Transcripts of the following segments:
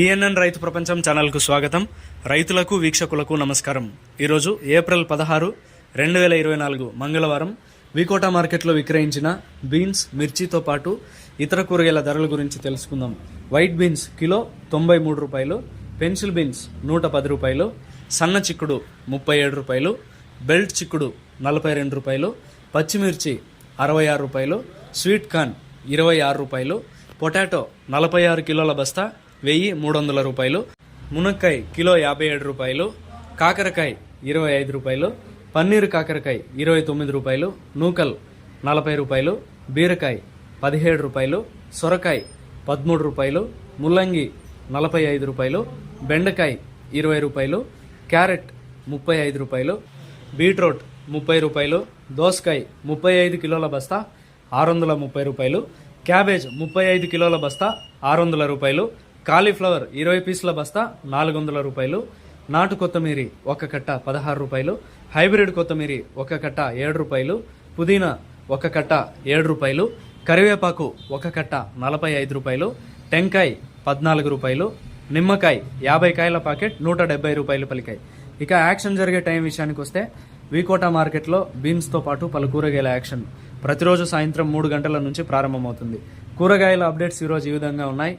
PNN రైతు ప్రపంచం ఛానల్కు స్వాగతం. రైతులకు వీక్షకులకు నమస్కారం. ఈరోజు ఏప్రిల్ పదహారు రెండు వేల ఇరవై నాలుగు మంగళవారం వికోటా మార్కెట్లో విక్రయించిన బీన్స్ మిర్చితో పాటు ఇతర కూరగాయల ధరల గురించి తెలుసుకుందాం. వైట్ బీన్స్ కిలో తొంభై మూడు రూపాయలు పెన్సిల్ బీన్స్ నూట పది రూపాయలు సన్న చిక్కుడు ముప్పై ఏడు రూపాయలు బెల్ట్ చిక్కుడు నలభై రెండు రూపాయలు పచ్చిమిర్చి అరవై ఆరు రూపాయలు స్వీట్ కార్న్ ఇరవై ఆరు రూపాయలు పొటాటో నలభై ఆరు కిలోల బస్తా వెయ్యి మూడు వందల రూపాయలు మునక్కాయ కిలో యాభై ఏడు రూపాయలు కాకరకాయ ఇరవై ఐదు రూపాయలు పన్నీరు కాకరకాయ ఇరవై తొమ్మిది రూపాయలు నూకల్ నలభై రూపాయలు బీరకాయ పదిహేడు రూపాయలు సొరకాయ పదమూడు రూపాయలు ముల్లంగి నలభై ఐదు రూపాయలు బెండకాయ ఇరవై రూపాయలు క్యారెట్ ముప్పై ఐదు రూపాయలు బీట్రూట్ ముప్పై రూపాయలు దోసకాయ ముప్పై ఐదు కిలోల బస్తా ఆరు వందల ముప్పై రూపాయలు క్యాబేజ్ ముప్పై ఐదు కిలోల బస్తా ఆరు వందల రూపాయలు కాలీఫ్లవర్ ఇరవై పీసుల బస్తా నాలుగు వందల రూపాయలు. నాటు కొత్తమీరి ఒక కట్ట పదహారు రూపాయలు. హైబ్రిడ్ కొత్తమీరి ఒక కట్ట ఏడు రూపాయలు. పుదీనా ఒక కట్ట ఏడు రూపాయలు. కరివేపాకు ఒక కట్ట నలభై ఐదు రూపాయలు. టెంకాయ్ పద్నాలుగు రూపాయలు. నిమ్మకాయ యాభై కాయల ప్యాకెట్ నూట డెబ్బై రూపాయలు పలికాయి. ఇక యాక్షన్ జరిగే టైం విషయానికి వస్తే వీకోటా మార్కెట్లో బీన్స్తో పాటు పలు కూరగాయల యాక్షన్. ప్రతిరోజు సాయంత్రం మూడు గంటల నుంచి ప్రారంభమవుతుంది. కూరగాయల అప్డేట్స్ ఈరోజు ఈ విధంగా ఉన్నాయి.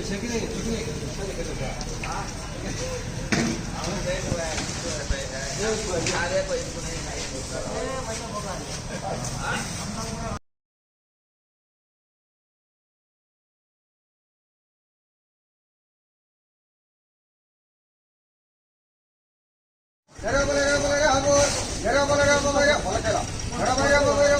ఉండు ఉండు ప్లీజ్ ఉండు ఉండు ఉండు ఉండు please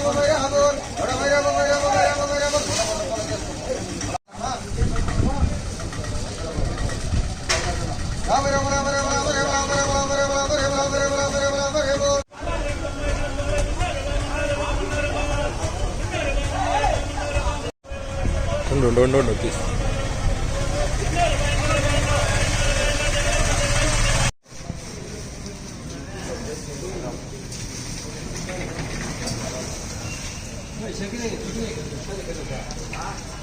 don't don't don't notice. Ah,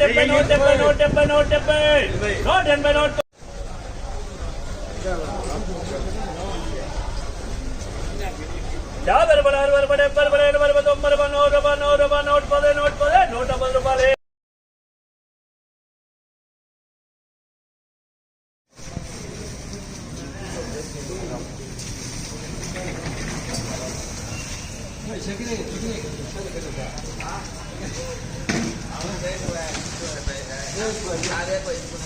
டெப்பை நோ டெப்பை நோ டெப்பை நோ டெப்பை நோ டெப்பை நோ யாபர் பலார் வர்படே பர்படே வர்பதோ மர்ப நோ ரப நோ ரப நோட் பதே நோட் பதே நோட் பதே ரூபாலே Check it in, check it in. Yeah.